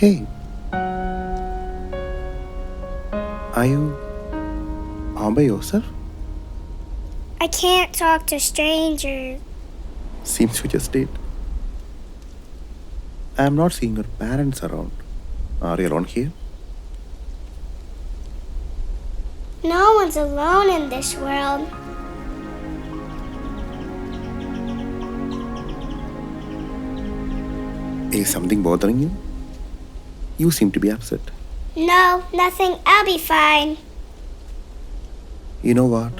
Hey. Are you all by yourself? I can't talk to strangers. Seems you just did. I am not seeing your parents around. Are you alone here? No one's alone in this world. Is something bothering you? You seem to be upset. No, nothing. I'll be fine. You know what?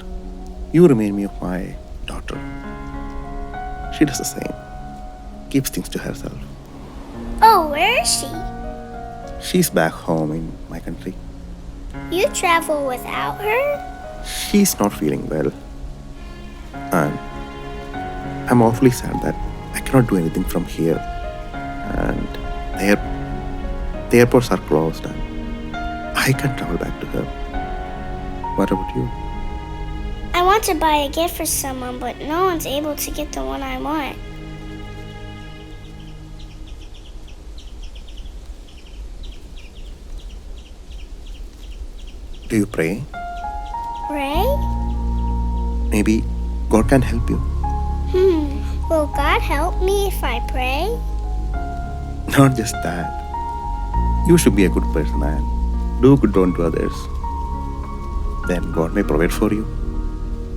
You remind me of my daughter. She does the same. Keeps things to herself. Oh, where is she? She's back home in my country. You travel without her? She's not feeling well. And I'm awfully sad that I cannot do anything from here. And the, air, the airports are closed and I can't travel back to her. What about you? I want to buy a gift for someone, but no one's able to get the one I want. Do you pray? Pray? Maybe God can help you. Hmm. Will God help me if I pray? Not just that. You should be a good person and do good unto others. Then God may provide for you.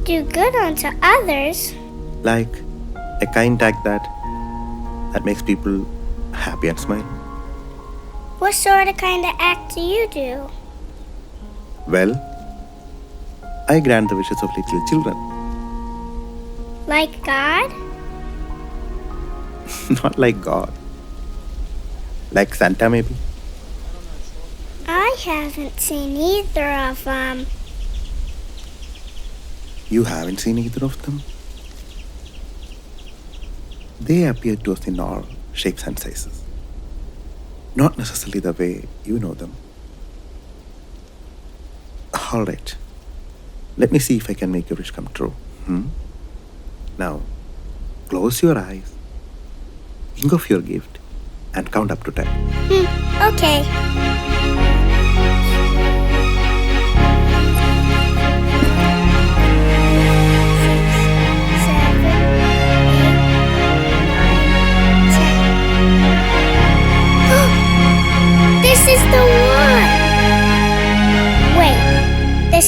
Do good unto others. Like a kind act that that makes people happy and smile. What sort of kind of act do you do? Well, I grant the wishes of little children. Like God? Not like God. Like Santa, maybe. I haven't seen either of them. You haven't seen either of them? They appear to us in all shapes and sizes. Not necessarily the way you know them. Alright. Let me see if I can make your wish come true. Hmm? Now, close your eyes, think of your gift, and count up to ten. Hmm. Okay.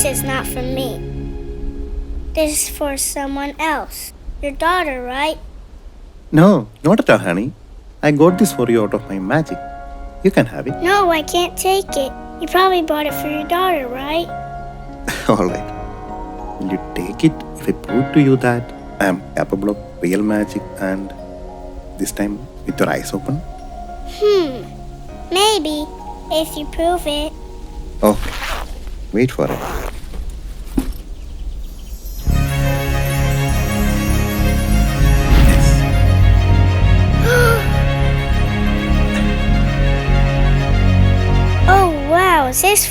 Is not for me. This is for someone else. Your daughter, right? No, not at all, honey. I got this for you out of my magic. You can have it. No, I can't take it. You probably bought it for your daughter, right? Alright. Will you take it if I prove to you that I am capable of real magic and this time with your eyes open? Hmm. Maybe, if you prove it. Okay. Wait for it.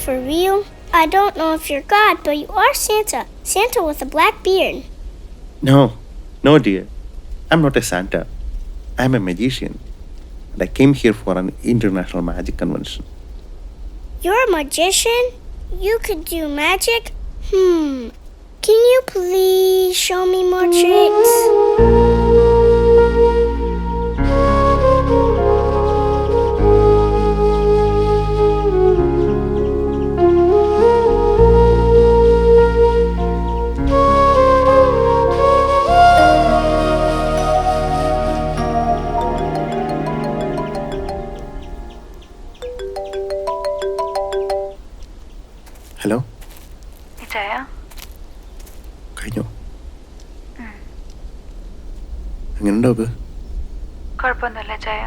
For real? I don't know if you're God, but you are Santa. Santa with a black beard. No, no, dear. I'm not a Santa. I'm a magician. And I came here for an international magic convention. You're a magician? You could do magic? Hmm. Can you please show me more tricks? Hello Jaya കഴിഞ്ഞോ? എങ്ങനെയുണ്ടോ അത് കുഴപ്പമൊന്നുമില്ല ചായ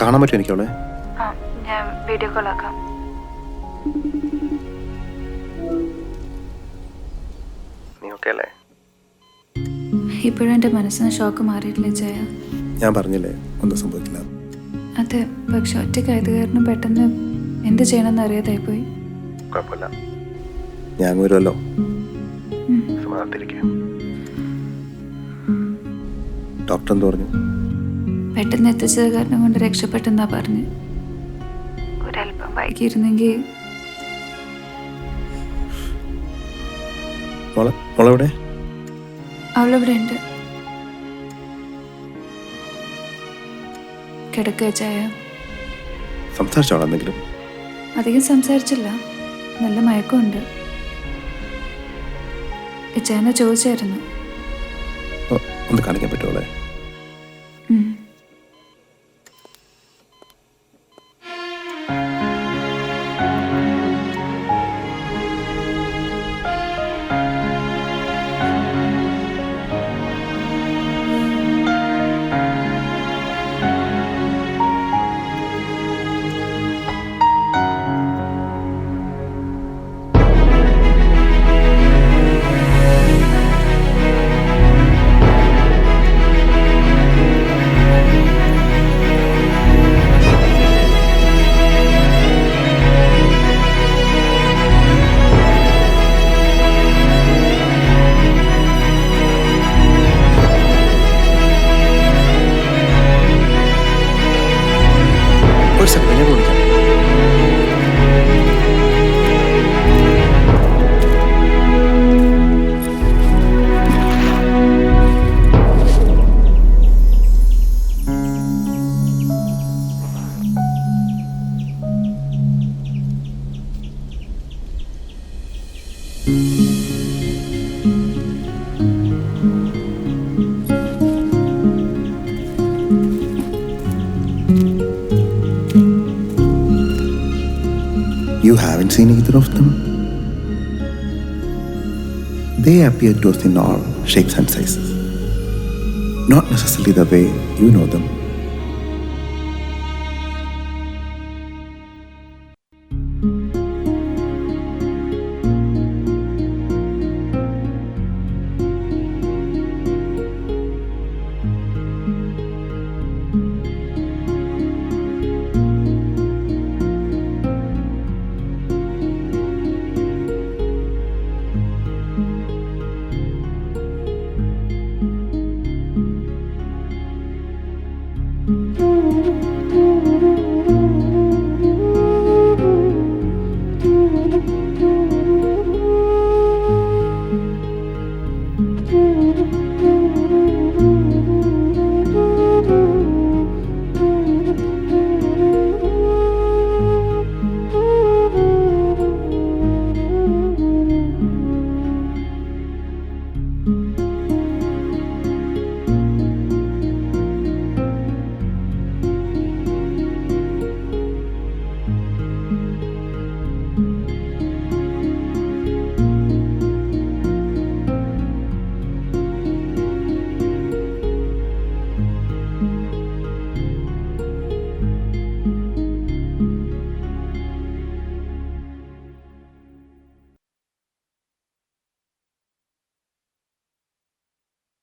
കാണാൻ പറ്റും എനിക്ക് അവളെ ആ ഞാൻ വീഡിയോ കോൾ ആക്കാം. ഇപ്പോഴും എന്റെ മനസ്സിന് ഷോക്ക് മാറിയിട്ടില്ല ജയ ഞാൻ പറഞ്ഞില്ലേ ഒന്നും സംഭവിക്കില്ല. അതെ പക്ഷെ ഒറ്റയ്ക്കായത് കാരണം പെട്ടെന്ന് എന്ത് ചെയ്യണമെന്ന് അറിയാതായിപ്പോയി. കുഴപ്പമില്ല. ഞാൻ വരുമല്ലോ. ഡോക്ടർ എന്ത് പറഞ്ഞു? പെട്ടെന്ന് എത്തിച്ചത് കാരണം കൊണ്ട് രക്ഷപ്പെട്ടെന്നാ പറഞ്ഞു. ഒരല്പം വൈകി വൈകിയിരുന്നെങ്കിൽ അവളവിടെ ഉണ്ട് കിടക്കുക ചായ സംസാരിച്ചോളാം എന്തെങ്കിലും. അധികം സംസാരിച്ചില്ല. നല്ല മയക്കമുണ്ട്. ഇച്ചായനെ ചോദിച്ചായിരുന്നു. ഒന്ന് കാണിക്കാൻ പറ്റുമോളെ haven't seen either of them? They appear to us in all shapes and sizes. Not necessarily the way you know them,